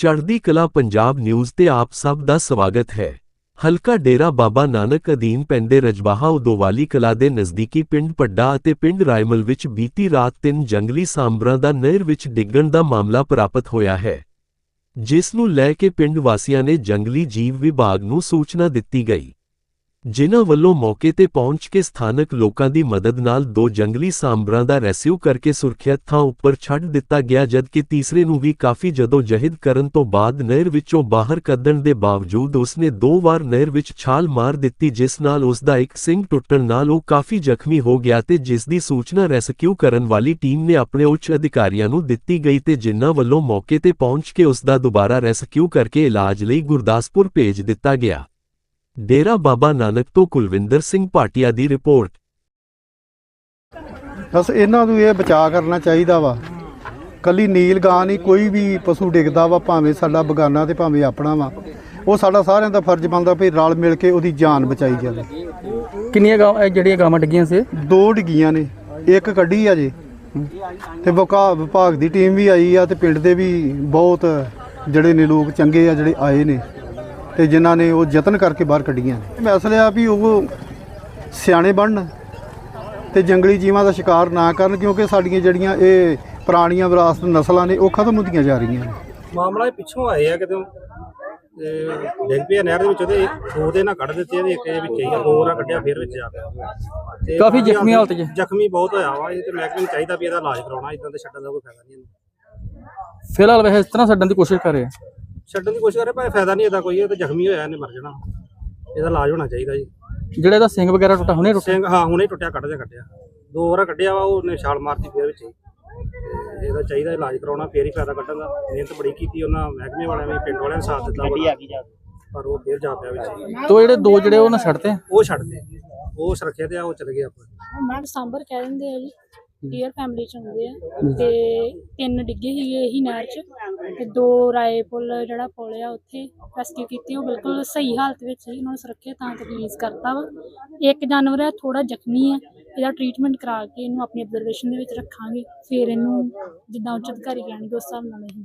ਚੜ੍ਹਦੀ ਕਲਾ ਪੰਜਾਬ ਨਿਊਜ਼ ਤੇ ਆਪ ਸਭ ਦਾ ਸਵਾਗਤ ਹੈ। ਹਲਕਾ ਡੇਰਾ ਬਾਬਾ ਨਾਨਕ ਅਧੀਨ ਪੈਂਦੇ ਰਜਬਾਹਾ ਉਦੋਵਾਲੀ ਕਲਾ ਦੇ ਨਜ਼ਦੀਕੀ ਪਿੰਡ ਪੱਡਾ ਅਤੇ ਪਿੰਡ ਰਾਇਮਲ ਵਿੱਚ ਬੀਤੀ ਰਾਤ ਤਿੰਨ ਜੰਗਲੀ ਸਾਂਬਰਾਂ ਦਾ ਨਹਿਰ ਵਿੱਚ ਡਿੱਗਣ ਦਾ ਮਾਮਲਾ ਪ੍ਰਾਪਤ ਹੋਇਆ ਹੈ। ਜਿਸ ਨੂੰ ਲੈ ਕੇ ਪਿੰਡ ਵਾਸੀਆਂ ਨੇ ਜੰਗਲੀ ਜੀਵ ਵਿਭਾਗ ਨੂੰ ਸੂਚਨਾ ਦਿੱਤੀ ਗਈ। ਜਿਨ੍ਹਾਂ ਵੱਲੋਂ ਮੌਕੇ ਤੇ ਪਹੁੰਚ ਕੇ ਸਥਾਨਕ ਲੋਕਾਂ ਦੀ ਮਦਦ ਨਾਲ ਦੋ ਜੰਗਲੀ ਸਾਂਬਰਾਂ ਦਾ ਰੈਸਕਿਊ ਕਰਕੇ ਸੁਰੱਖਿਅਤ ਥਾਂ ਉੱਪਰ ਛੱਡ ਦਿੱਤਾ ਗਿਆ, ਜਦਕਿ ਤੀਸਰੇ ਨੂੰ ਵੀ ਕਾਫੀ ਜਦੋਂ ਜਹਿਦ ਕਰਨ ਤੋਂ ਬਾਅਦ ਨਹਿਰ ਵਿੱਚੋਂ ਬਾਹਰ ਕੱਢਣ ਦੇ ਬਾਵਜੂਦ ਉਸਨੇ ਦੋ ਵਾਰ ਨਹਿਰ ਵਿੱਚ ਛਾਲ ਮਾਰ ਦਿੱਤੀ, ਜਿਸ ਨਾਲ ਉਸ ਦਾ ਇੱਕ ਸਿੰਗ ਟੁੱਟਣ ਨਾਲ ਉਹ ਕਾਫੀ ਜ਼ਖਮੀ ਹੋ ਗਿਆ ਤੇ ਜਿਸ ਦੀ ਸੂਚਨਾ ਰੈਸਕਿਊ ਕਰਨ ਵਾਲੀ ਟੀਮ ਨੇ ਆਪਣੇ ਉੱਚ ਅਧਿਕਾਰੀਆਂ ਨੂੰ ਦਿੱਤੀ ਗਈ ਤੇ ਜਿਨ੍ਹਾਂ ਵੱਲੋਂ ਮੌਕੇ ਤੇ ਪਹੁੰਚ ਕੇ ਉਸ ਦਾ ਦੁਬਾਰਾ ਰੈਸਕਿਊ ਕਰਕੇ ਇਲਾਜ ਲਈ ਗੁਰਦਾਸਪੁਰ ਭੇਜ ਦਿੱਤਾ ਗਿਆ। ਡੇਰਾ ਬਾਬਾ ਨਾਨਕ ਤੋਂ ਕੁਲਵਿੰਦਰ ਸਿੰਘ ਭਾਟੀਆ ਦੀ ਰਿਪੋਰਟ। ਬਸ ਇਹਨਾਂ ਨੂੰ ਇਹ ਬਚਾਅ ਕਰਨਾ ਚਾਹੀਦਾ ਵਾ। ਕੱਲੀ ਨੀਲ ਗਾਂ ਨਹੀਂ ਕੋਈ ਵੀ ਪਸ਼ੂ ਡਿੱਗਦਾ ਵਾ ਭਾਵੇਂ ਸਾਡਾ ਬਗਾਨਾ ਤੇ ਭਾਵੇਂ ਆਪਣਾ ਵਾ। ਉਹ ਸਾਡਾ ਸਾਰਿਆਂ ਦਾ ਫਰਜ਼ ਬਣਦਾ ਵੀ ਰਲ ਮਿਲ ਕੇ ਉਹਦੀ ਜਾਨ ਬਚਾਈ ਜਾਵੇ। ਕਿੰਨੀਆਂ ਗਾਂ ਇਹ ਜਿਹੜੀਆਂ ਗਾਵਾਂ ਡਿੱਗੀਆਂ ਸੀ? ਦੋ ਡਿੱਗੀਆਂ ਨੇ ਇੱਕ ਕੱਢੀ ਆ ਜੇ। ਤੇ ਵਿਕਾ ਵਿਭਾਗ ਦੀ ਟੀਮ ਵੀ ਆਈ ਆ ਤੇ ਪਿੰਡ ਦੇ ਵੀ ਬਹੁਤ ਜਿਹੜੇ ਨੇ ਲੋਕ ਚੰਗੇ ਆ ਜਿਹੜੇ ਆਏ ਨੇ। ਤੇ ਜਿਨ੍ਹਾਂ ਨੇ ਉਹ ਯਤਨ ਕਰਕੇ ਬਾਹਰ ਕੱਢੀਆਂ ਨੇ। ਮਸਲਾ ਆ ਵੀ ਉਹ ਸਿਆਣੇ ਬਣਨ ਤੇ ਜੰਗਲੀ ਜੀਵਾਂ ਦਾ ਸ਼ਿਕਾਰ ਨਾ ਕਰਨ ਕਿਉਂਕਿ ਸਾਡੀਆਂ ਜਿਹੜੀਆਂ ਇਹ ਪੁਰਾਣੀਆਂ ਵਿਰਾਸਤ ਨਸਲਾਂ ਨੇ ਉਹ ਖਤਮ ਹੁੰਦੀਆਂ ਜਾ ਰਹੀਆਂ ਨੇ। ਮਾਮਲਾ ਇਹ ਪਿੱਛੋਂ ਆਏ ਆ ਕਿਤੇ। ਤੇ ਡਿੱਗ ਪਿਆ ਨਹਿਰ ਦੇ ਵਿੱਚ ਉਹਦੇ ਦੋ ਦੇ ਨਾਲ ਕੱਢ ਦਿੱਤੇ ਇਹਦੇ ਇੱਕ ਦੇ ਵਿੱਚ ਹੀ ਆ ਦੋ ਨਾਲ ਕੱਢਿਆ ਫਿਰ ਵਿੱਚ ਆ ਪਿਆ। ਤੇ ਕਾਫੀ ਜ਼ਖਮੀ ਹਾਲਤ 'ਚ। ਜ਼ਖਮੀ ਬਹੁਤ ਹੋਇਆ ਵਾ ਇਹ ਤੇ ਮਹਿਕਮੇ ਨੂੰ ਚਾਹੀਦਾ ਵੀ ਇਹਦਾ ਇਲਾਜ ਕਰਾਉਣਾ ਇਦਾਂ ਤੇ ਛੱਡਣ ਦਾ ਕੋਈ ਫਾਇਦਾ ਨਹੀਂ। ਇਹਨੂੰ ਫਿਲਹਾਲ ਵੈਸੇ ਇਸ ਤਰ੍ਹਾਂ ਛੱਡਣ ਦੀ ਕੋਸ਼ਿਸ਼ ਕਰ ਰਹੇ ਆ। ਛੱਡਣ ਦੀ ਕੋਸ਼ਿਸ਼ ਕਰੇ ਪਰ ਫਾਇਦਾ ਨਹੀਂ ਇਹਦਾ ਕੋਈ ਇਹ ਤੇ ਜ਼ਖਮੀ ਹੋਇਆ ਇਹਨੇ ਮਰ ਜਾਣਾ। ਇਹਦਾ ਇਲਾਜ ਹੋਣਾ ਚਾਹੀਦਾ ਜੀ। ਜਿਹੜਾ ਇਹਦਾ ਸਿੰਘ ਵਗੈਰਾ ਟੁੱਟਾ ਹੁਣੇ ਟੁੱਟਾ ਸਿੰਘ ਹਾਂ ਹੁਣੇ ਟੁੱਟਿਆ ਕੱਢ ਦਿਆ ਕੱਢਿਆ। ਦੋ ਵਾਰ ਕੱਢਿਆ ਵਾ ਉਹਨੇ ਛਾਲ ਮਾਰਤੀ ਫਿਰ ਵਿੱਚ ਹੀ। ਤੇ ਇਹਦਾ ਚਾਹੀਦਾ ਇਲਾਜ ਕਰਾਉਣਾ ਫੇਰ ਹੀ ਫਾਇਦਾ ਕੱਢਣ ਦਾ। ਮਿਹਨਤ ਬੜੀ ਕੀਤੀ ਉਹਨਾਂ ਮਹਿਕਮੇ ਵਾਲਿਆਂ ਨੇ ਪਿੰਡ ਵਾਲਿਆਂ ਨੇ ਸਾਥ ਦਿੱਤਾ। ਬੜਾ। ਪਰ ਉਹ ਫੇਰ ਜਾ ਪਿਆ ਵਿੱਚ। ਤੋ ਜਿਹੜੇ ਦੋ ਜਿਹੜੇ ਉਹ ਨਾ ਛੱਡਤੇ? ਉਹ ਛੱਡਦੇ। ਉਹ ਸੁਰੱਖਿਅਤ ਆ ਉਹ ਚਲੇ ਗਏ ਆਪਾਂ। ਮੈਂ ਸਾਂਬਰ ਕਹਿ ਦਿੰਦੇ ਆ ਜੀ। ਡੀਅਰ ਫੈਮਿਲੀ ਚ ਹੁੰਦੇ ਆ। ਤੇ ਤਿੰਨ ਡਿੱਗੇ ਸੀਗੇ ਇਹੀ ਨਹਿਰ ਚ। ਤੇ ਦੋ ਰਾਏ ਪੁੱਲ ਜਿਹੜਾ ਪੁੱਲ ਆ ਉੱਥੇ ਰੈਸਕਿਊ ਕੀਤੀ। ਉਹ ਬਿਲਕੁਲ ਸਹੀ ਹਾਲਤ ਵਿੱਚ ਸੀ। ਉਹਨਾਂ ਨੂੰ ਸੁਰੱਖਿਅਤ ਥਾਂ ਤੇ ਰਿਲੀਜ਼ ਕਰਤਾ ਵਾ। ਇੱਕ ਜਾਨਵਰ ਹੈ ਥੋੜਾ ਜ਼ਖਮੀ ਹੈ ਇਹਦਾ ਟ੍ਰੀਟਮੈਂਟ ਕਰਾ ਕੇ ਇਹਨੂੰ ਆਪਣੀ ਅਬਜ਼ਰਵੇਸ਼ਨ ਦੇ ਵਿੱਚ ਰੱਖਾਂਗੇ। ਫਿਰ ਇਹਨੂੰ ਜਿੱਦਾਂ ਉੱਚ ਅਧਿਕਾਰੀ ਕਹਿਣਗੇ ਉਸ ਹਿਸਾਬ ਨਾਲ ਅਸੀਂ